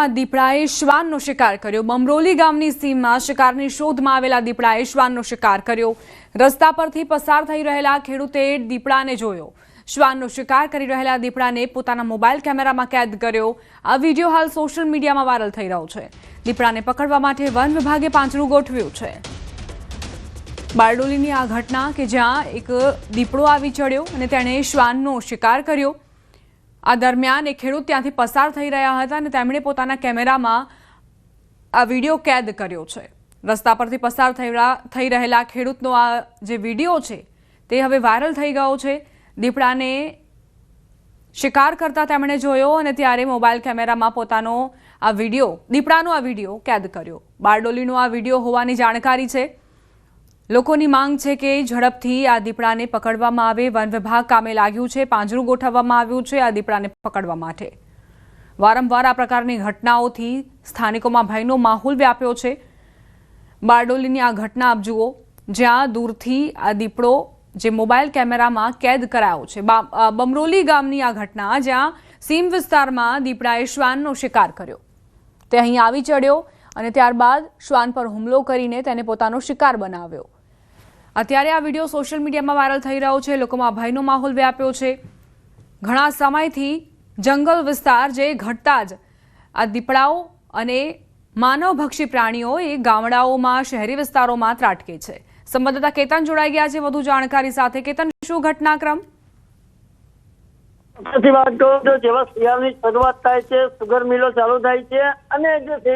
વિસ્તારમાં દીપડાએ શ્વાનનો શિકાર કર્યો. બમરોલી ગામની સીમમાં શિકારની શોધમાં આવેલા દીપડાએ શ્વાનનો શિકાર કર્યો. રસ્તા પરથી પસાર થઈ રહેલા ખેડૂતે દીપડાને જોયો. શ્વાનનો શિકાર કરી રહેલા દીપડાને પોતાના મોબાઈલ કેમેરામાં કેદ કર્યો. આ વીડિયો હાલ સોશિયલ મીડિયામાં વાયરલ થઈ રહ્યો છે. દીપડાને પકડવા માટે વન વિભાગે પાંજરું ગોઠવ્યું છે. બારડોલીની આ ઘટના કે જ્યાં એક દીપડો આવી ચડ્યો અને તેણે શ્વાનનો શિકાર કર્યો. આ દરમિયાન એક ખેડૂત ત્યાંથી પસાર થઈ રહ્યા હતા અને તેમણે પોતાના કેમેરામાં આ વીડિયો કેદ કર્યો છે. રસ્તા પરથી પસાર થઈ રહેલા ખેડૂતનો આ જે વીડિયો છે, તે હવે વાયરલ થઈ ગયો છે. દીપડાને શિકાર કરતા તેમણે જોયો અને ત્યારે મોબાઈલ કેમેરામાં પોતાનો આ વીડિયો, દીપડાનો આ વીડિયો કેદ કર્યો. બારડોલીનો આ વીડિયો હોવાની જાણકારી છે. લોકોની માંગ છે કે ઝડપથી આ દીપડાને પકડવામાં આવે. વન વિભાગ કામે લાગ્યું છે. પાંજરું ગોઠવવામાં આવ્યું છે આ દીપડાને પકડવા માટે. વારંવાર આ પ્રકારની ઘટનાઓથી સ્થાનિકોમાં ભયનો માહોલ વ્યાપ્યો છે. બારડોલીની આ ઘટના આપ જુઓ, જ્યાં દૂરથી આ દીપડો જે મોબાઈલ કેમેરામાં કેદ કરાયો છે. બમરોલી ગામની આ ઘટના, જ્યાં સીમ વિસ્તારમાં દીપડાએ શ્વાનનો શિકાર કર્યો. તે અહીં આવી ચડ્યો અને ત્યારબાદ શ્વાન પર હુમલો કરીને તેને પોતાનો શિકાર બનાવ્યો. અત્યારે આ વીડિયો સોશિયલ મીડિયામાં વાયરલ થઈ રહ્યો છે. લોકોમાં ભયનો માહોલ વ્યાપ્યો છે. ઘણા સમયથી જંગલ વિસ્તાર જે ઘટતા જ આ દીપડાઓ અને માનવભક્ષી પ્રાણીઓ એ ગામડાઓમાં, શહેરી વિસ્તારોમાં ત્રાટકે છે. સંવાદદાતા કેતન જોડાઈ ગયા છે વધુ જાણકારી સાથે. કેતન, શું ઘટનાક્રમ? વાત કરું જેવા શરૂઆત થાય છે, સુગર મિલો ચાલુ થાય છે અને જે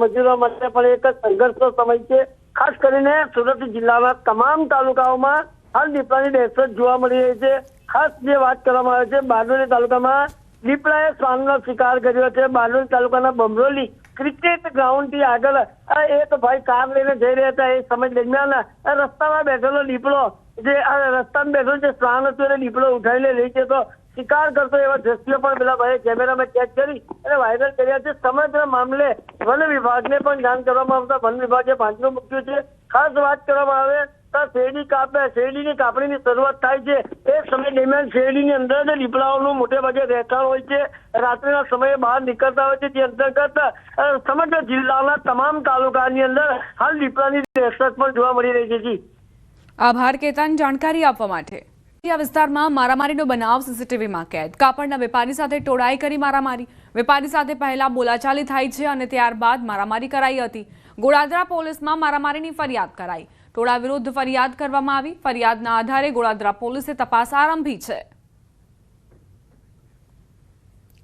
મજૂરો માટે પણ એક સંઘર્ષનો સમય છે. ખાસ કરીને સુરત જિલ્લાના તમામ તાલુકાઓમાં હાલ દીપડાની દહેશત જોવા મળી રહી છે. ખાસ જે વાત કરવામાં આવે છે, બારડોલી તાલુકામાં દીપડાએ શ્વાનનો શિકાર કર્યો છે. બારડોલી તાલુકાના બમરોલી ક્રિકેટ ગ્રાઉન્ડથી આગળ એક ભાઈ કાર લઈને જઈ રહ્યા હતા. એ સમય દરમિયાન રસ્તામાં બેઠેલો દીપડો, જે આ રસ્તામાં બેઠો જે શ્વાન હતો, એને દીપડો ઉઠાવીને લઈ જતો. શિકાર કરતો એવા દ્રશ્યો પણ પેલા ભાઈએ કેમેરામાં કેદ કરી અને વાયરલ કર્યા છે. સમગ્ર મામલે વન વિભાગને પણ જાણ કરવામાં આવતા વન વિભાગે પાંજરું મૂક્યું છે. ખાસ વાત કરવામાં આવે તો શેરડી કાપે, શેરડીની કાપણીની શરૂઆત થાય છે. એ સમય દરમિયાન શેરડીની અંદર જ દીપડાઓનું મોટે ભાગે રહેઠાણ હોય છે. રાત્રિના સમયે બહાર નીકળતા હોય છે. તે અંતર્ગત સમગ્ર જિલ્લાના તમામ તાલુકાની અંદર હાલ દીપડાની દહેશત પણ જોવા મળી રહી છે. આભાર, કેતન. જાણકારી આપવા માટે. વિસ્તારમાં મારામારીનો બનાવ સીસીટીવીમાં કેદ. કાપડના વેપારી સાથે ટોળાઈ કરી મારામારી. વેપારી સાથે પહેલા બોલાચાલી થાય છે અને ત્યારબાદ મારામારી કરાઈ હતી. ગોળાદરા પોલીસમાં મારામારીની ફરિયાદ કરાઈ. ટોળા વિરુદ્ધ ફરિયાદ કરવામાં આવી. ફરિયાદના આધારે ગોળાદરા પોલીસે તપાસ આરંભી છે.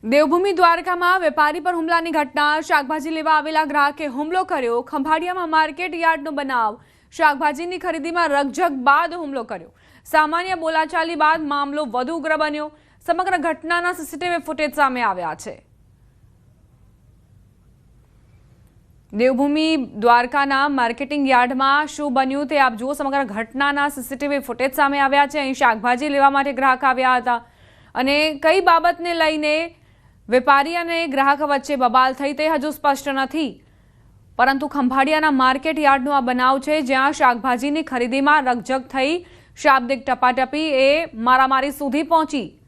દેવભૂમિ દ્વારકામાં વેપારી પર હુમલાની ઘટના. શાકભાજી લેવા આવેલા ગ્રાહકે હુમલો કર્યો. ખંભાળિયામાં માર્કેટ યાર્ડનો બનાવ. શાકભાજીની ખરીદીમાં રકઝક બાદ હુમલો કર્યો. સામાન્ય બોલાચાલી બાદ મામલો વધુ ઉગ્ર બન્યો. સમગ્ર ઘટનાના સીસીટીવી ફૂટેજ સામે આવ્યા છે. દેવભૂમિ દ્વારકાના માર્કેટિંગ યાર્ડમાં શું બન્યું તે આપ જુઓ. સમગ્ર ઘટનાના સીસીટીવી ફૂટેજ સામે આવ્યા છે. અહીં શાકભાજી લેવા માટે ગ્રાહક આવ્યા હતા. અને કઈ બાબતને લઈને વેપારી અને ગ્રાહક વચ્ચે બબાલ થઈ તે હજુ સ્પષ્ટ નથી. પરંતુ ખંભાળિયાના માર્કેટ યાર્ડનો આ બનાવ છે, જ્યાં શાકભાજીની ખરીદીમાં રકઝક થઈ શાબ્દિક ટપાટપી એ મારામારી સુધી પહોંચી.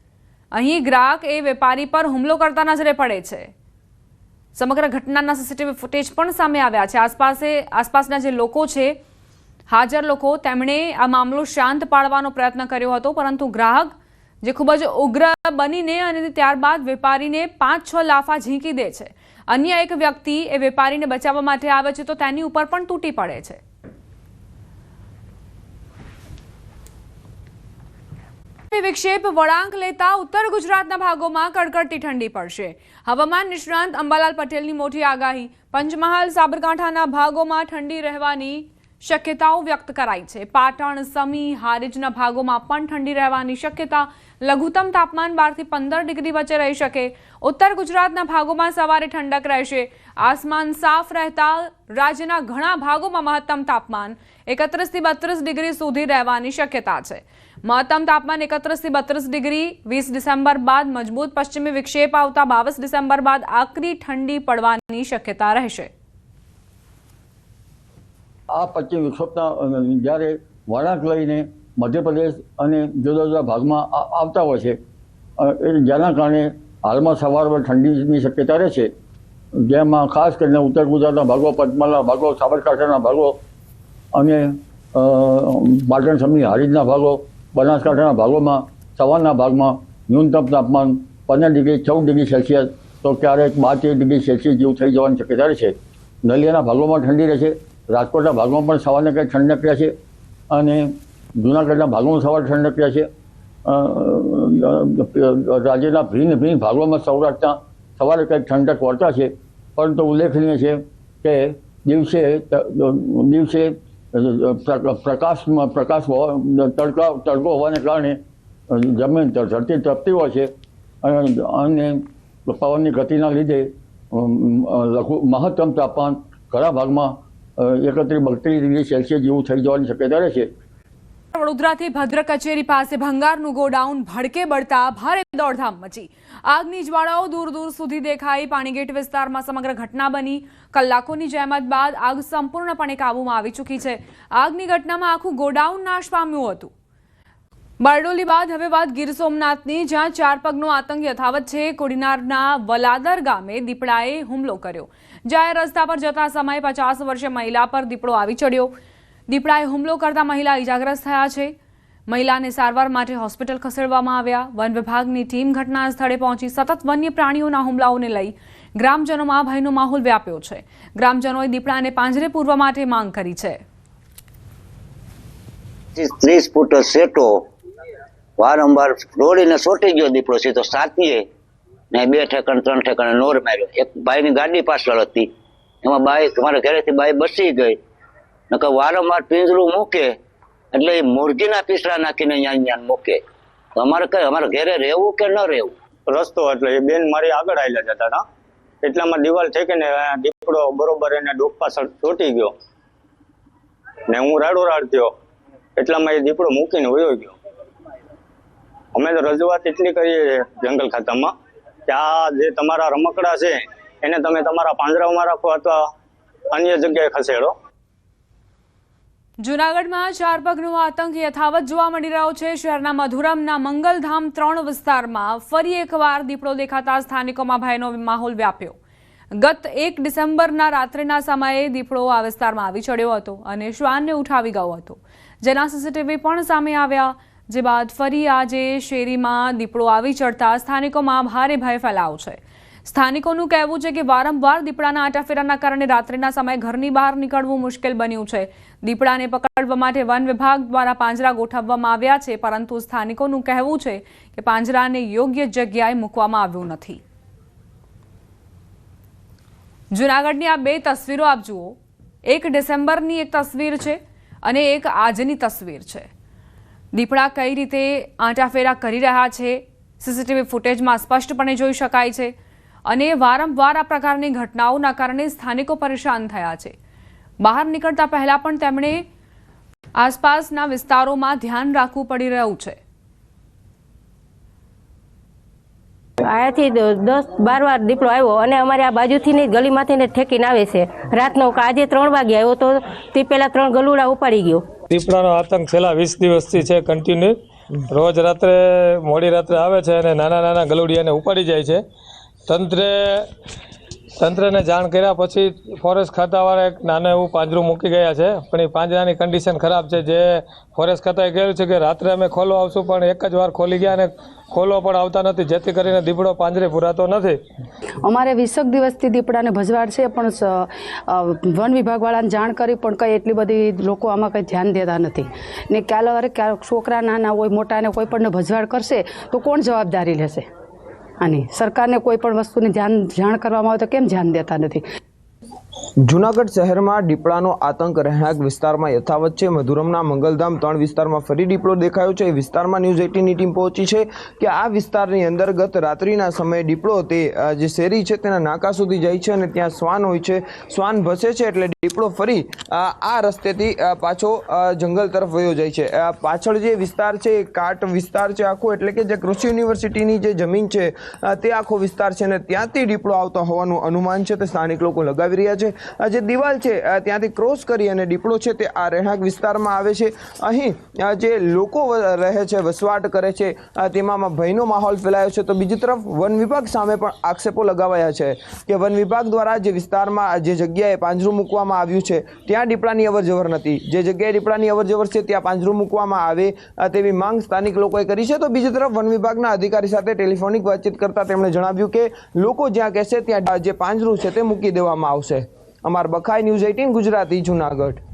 અહીં ગ્રાહક એ વેપારી પર હુમલો કરતા નજરે પડે છે. સમગ્ર ઘટનાના સીસીટીવી ફૂટેજ પણ સામે આવ્યા છે. આસપાસે, આસપાસના જે લોકો છે, હાજર લોકો, તેમણે આ મામલો શાંત પાડવાનો પ્રયત્ન કર્યો હતો, પરંતુ ગ્રાહક જે ખૂબ જ ઉગ્ર બનીને અને ત્યારબાદ વેપારીને પાંચ છ લાફા ઝીંકી દે છે. અન્ય એક વ્યક્તિ એ વેપારીને બચાવવા માટે આવે છે, તો તેની ઉપર પણ તૂટી પડે છે. વિક્ષેપ વળાંક લેતા ઉત્તર ગુજરાતના ભાગોમાં કડકડતી ઠંડી પડશે. હવામાન નિષ્ણાંત અંબાલાલ પટેલની મોટી આગાહી. પંચમહાલ, સાબરકાંઠાના ભાગોમાં ઠંડી રહેવાની શક્યતાઓ વ્યક્ત કરાઈ છે. પાટણ, સમી, હારીજના ભાગોમાં પણ ઠંડી રહેવાની શક્યતા. લઘુત્તમ તાપમાન બારથી પંદર ડિગ્રી વચ્ચે રહી શકે. ઉત્તર ગુજરાતના ભાગોમાં સવારે ઠંડક રહેશે. આસમાન સાફ રહેતા રાજ્યના ઘણા ભાગોમાં મહત્તમ તાપમાન એકત્રીસથી બત્રીસ ડિગ્રી સુધી રહેવાની શક્યતા છે. મહત્તમ તાપમાન એકત્રીસથી બત્રીસ ડિગ્રી વીસ ડિસેમ્બર બાદ મજબૂત પશ્ચિમી વિક્ષેપ આવતા બાવીસ ડિસેમ્બર બાદ આકરી ઠંડી પડવાની શક્યતા રહેશે. આ પશ્ચિમ વિક્ષોભના જ્યારે વળાંક લઈને મધ્યપ્રદેશ અને જુદા જુદા ભાગમાં આવતા હોય છે જેના કારણે હાલમાં સવારમાં ઠંડીની શક્યતા રહે છે, જેમાં ખાસ કરીને ઉત્તર ગુજરાતના ભાગો, પંચમહાલના ભાગો, સાબરકાંઠાના ભાગો અને પાટણ સમની હારીજના ભાગો, બનાસકાંઠાના ભાગોમાં સવારના ભાગમાં ન્યૂનતમ તાપમાન પંદર ડિગ્રી, ચૌદ ડિગ્રી સેલ્સિયસ, તો ક્યારેક બાર તેર ડિગ્રી સેલ્સિયસ જેવું થઈ જવાની શક્યતા રહે છે. નલિયાના ભાગોમાં ઠંડી રહેશે રાજકોટના ભાગોમાં પણ સવારને કંઈક ઠંડક રહેશે અને જૂનાગઢના ભાગોમાં સવાર ઠંડક રહેશે છે. રાજ્યના ભિન્ન ભિન્ન ભાગોમાં સૌરાષ્ટ્રના સવારે કંઈક ઠંડક વર્તાશે પરંતુ ઉલ્લેખનીય છે કે દિવસે દિવસે પ્ર- પ્રકાશમાં, પ્રકાશ તડકા, તડકો હોવાને કારણે જમીન ધરતી તપતી હોય છે. અને પવનની ગતિના લીધે લઘુ, મહત્તમ તાપમાન ઘણા ભાગમાં એકત્રીસ, બત્રીસ ડિગ્રી સેલ્સિયસ જેવું થઈ જવાની શક્યતા રહેશે. વડોદરાથી ભદ્ર કચેરી પાસે ભંગારનું ગોડાઉન ભડકે બળતા ભારે દોડધામ મચી. આગની જ્વાળાઓ દૂર દૂર સુધી દેખાઈ. પાણીગેટ વિસ્તારમાં સમગ્ર ઘટના બની. કલાકોની જહેમત બાદ આગ સંપૂર્ણપણે કાબૂમાં આવી ચૂકી છે. આગની ઘટનામાં આખું ગોડાઉન નાશ પામ્યું હતું. બારડોલી બાદ હવે વાત ગીર સોમનાથની, જ્યાં ચાર પગનો આતંક યથાવત છે. કોડીનારના વલાદર ગામે દીપડાએ હુમલો કર્યો. જાહેર રસ્તા પર જતા સમયે પચાસ વર્ષીય મહિલા પર દીપડો આવી ચડ્યો. દીપડાએ હુમલો કરતા મહિલા ઇજાગ્રસ્ત થયા છે. મહિલાને સારવાર માટે હોસ્પિટલ ખસેડવામાં આવ્યા. વન વિભાગની ટીમ ઘટના સ્થળે પહોંચી સતત વન્ય પ્રાણીઓના હુમલાઓને લઈ ગ્રામજનોમાં ભયનો માહોલ વ્યાપ્યો છે. ગ્રામજનોએ દીપડાને પાંજરે પૂરવા માટે માંગ કરી છે. ત્રીસ ફૂટ સેટો વારંવાર દોડીને સોટી ગયો દીપડો સીધો સાતીએ ને બે ઠેકાણ, ત્રણ ઠેકાણે નોર માર્યો. એક બાઈની ગાડી પાછળ હતી. એમાં બાઈ, મારા ઘરેથી બાઈ બસી ગઈ. નકર વારંવાર પિંજરું મૂકે, એટલે એ મુરગીના પીસરા નાખીને અહીંયા અહીંયા મૂકે. અમારે કઈ, અમારે ઘરે રહેવું કે ન રહેવું? રસ્તો એટલે એ બેન મારી આગળ આવેલા જતા હતા. એટલામાં દિવાલ ઠેકીને દીપડો બરોબર એને ડોક પાછળ ચોટી ગયો. ને હું રાડો રાડ થયો. એટલામાં એ દીપડો મૂકીને વયો ગયો. અમે તો રજૂઆત એટલી કરીએ જંગલ ખાતામાં. કે આ જે તમારા રમકડા છે, એને તમે તમારા પાંજરાઓમાં રાખો અથવા અન્ય જગ્યાએ ખસેડો. જૂનાગઢમાં ચાર પગનો આતંક યથાવત જોવા મળી રહ્યો છે. શહેરના મધુરમના મંગલધામ ત્રણ વિસ્તારમાં ફરી એકવાર દીપડો દેખાતા સ્થાનિકોમાં ભયનો માહોલ વ્યાપ્યો. ગત એક ડિસેમ્બરના રાત્રિના સમયે દીપડો આ વિસ્તારમાં આવી ચડ્યો હતો અને શ્વાનને ઉઠાવી ગયો હતો. જેના સીસીટીવી પણ સામે આવ્યા. જે બાદ ફરી આજે શેરીમાં દીપડો આવી ચડતા સ્થાનિકોમાં ભારે ભય ફેલાયો છે. સ્થાનિકોનું કહેવું છે કે વારંવાર દીપડાના આટાફેરાના કારણે રાત્રિના સમયે ઘરની બહાર નીકળવું મુશ્કેલ બન્યું છે. દીપડાને પકડવા માટે વન વિભાગ દ્વારા પાંજરા ગોઠવવામાં આવ્યા છે, પરંતુ સ્થાનિકોનું કહેવું છે કે પાંજરાને યોગ્ય જગ્યાએ મૂકવામાં આવ્યું નથી. જૂનાગઢની આ બે તસવીરો આપ જુઓ. એક ડિસેમ્બરની એક તસવીર છે અને એક આજની તસવીર છે. દીપડા કઈ રીતે આંટાફેરા કરી રહ્યા છે? સીસીટીવી ફૂટેજમાં સ્પષ્ટપણે જોઈ શકાય છે. અને વારંવાર આ પ્રકારની ઘટનાઓના કારણે સ્થાનિકો પરેશાન થયા છે. બહાર નીકળતા પહેલા પણ તેમણે આસપાસના વિસ્તારોમાં ધ્યાન રાખવું પડી રહ્યું છે. અહીંયાથી દસ, બાર વાર દીપડો આવ્યો અને અમારે આ બાજુથી ને ગલીમાંથી ને ઠેકીને આવે છે. રાતનો આજે ત્રણ વાગે આવ્યો તો તે પહેલાં ત્રણ ગલુડા ઉપાડી ગયો. દીપડાનો આતંક છેલ્લા વીસ દિવસથી છે કન્ટિન્યુ રોજ રાત્રે, મોડી રાત્રે આવે છે અને નાના નાના ગલુડિયાને ઉપાડી જાય છે. તંત્રે તંત્રને જાણ કર્યા પછી ફોરેસ્ટ ખાતાવાળા એક નાનું એવું પાંજરું મૂકી ગયા છે. પણ એ પાંજરાની કન્ડિશન ખરાબ છે. જે ફોરેસ્ટ ખાતાએ કહ્યું છે કે રાત્રે અમે ખોલો આવશું, પણ એક જ વાર ખોલી ગયા અને ખોલો પણ આવતા નથી. જેથી કરીને દીપડો પાંજરે પૂરાતો નથી. અમારે વીસક દિવસથી દીપડાને ભજવાડ છે, પણ વન વિભાગવાળાને જાણ કરી પણ કંઈ એટલી બધી લોકો આમાં કંઈ ધ્યાન દેતા નથી. ને ક્યાં અરે ક્યાંક છોકરા નાના હોય મોટા ને કોઈ પણને ભજવાડ કરશે, તો કોણ જવાબદારી લેશે? આની સરકારને કોઈ પણ વસ્તુની ધ્યાન જાણ કરવામાં આવે તો કેમ ધ્યાન દેતા નથી? જુનાગઢ શહેરમાં દીપડાનો આતંક રહેણાંક વિસ્તારમાં યથાવત છે. મધુરમના મંગલધામ ત્રણ વિસ્તારમાં ફરી દીપડો દેખાયો છે. એ વિસ્તારમાં ન્યૂઝ એટીનની ટીમ પહોંચી છે કે આ વિસ્તારની અંતર્ગત રાત્રિના સમયે દીપડો તે જે શેરી છે તેના નાકા સુધી જાય છે અને ત્યાં શ્વાન હોય છે. શ્વાન ભસે છે એટલે દીપડો ફરી આ રસ્તેથી પાછો જંગલ તરફ વયો જાય છે. પાછળ જે વિસ્તાર છે એ કાટ વિસ્તાર છે આખો, એટલે કે જે કૃષિ યુનિવર્સિટીની જે જમીન છે તે આખો વિસ્તાર છે અને ત્યાંથી દીપડો આવતો હોવાનું અનુમાન છે. તે સ્થાનિક લોકો લગાવી રહ્યા છે. છે. આ જે દિવાલ છે ત્યાંથી ક્રોસ કરી અને દીપડો છે તે આ રહેણાંક વિસ્તારમાં આવે છે. અહીં જે લોકો રહે છે, વસવાટ કરે છે તેમાં ભયનો માહોલ ફેલાયો છે. તો બીજી તરફ વન વિભાગ સામે પણ આક્ષેપો લગાવાયા છે કે વન વિભાગ દ્વારા જે વિસ્તારમાં જે જગ્યાએ પાંજરું મૂકવામાં આવ્યું છે, ત્યાં દીપડાની અવરજવર નથી. જે જગ્યાએ દીપડાની અવરજવર છે, ત્યાં પાંજરું મૂકવામાં આવે તેવી માંગ સ્થાનિક લોકોએ કરી છે. તો બીજી તરફ વન વિભાગના અધિકારી સાથે ટેલિફોનિક વાતચીત કરતા તેમણે જણાવ્યું કે લોકો જ્યાં કહેશે, ત્યાં જે પાંજરું છે તે મૂકી દેવામાં આવશે. અમાર બખાઈ ન્યૂઝ એઇટીન ગુજરાતી જુનાગઢ.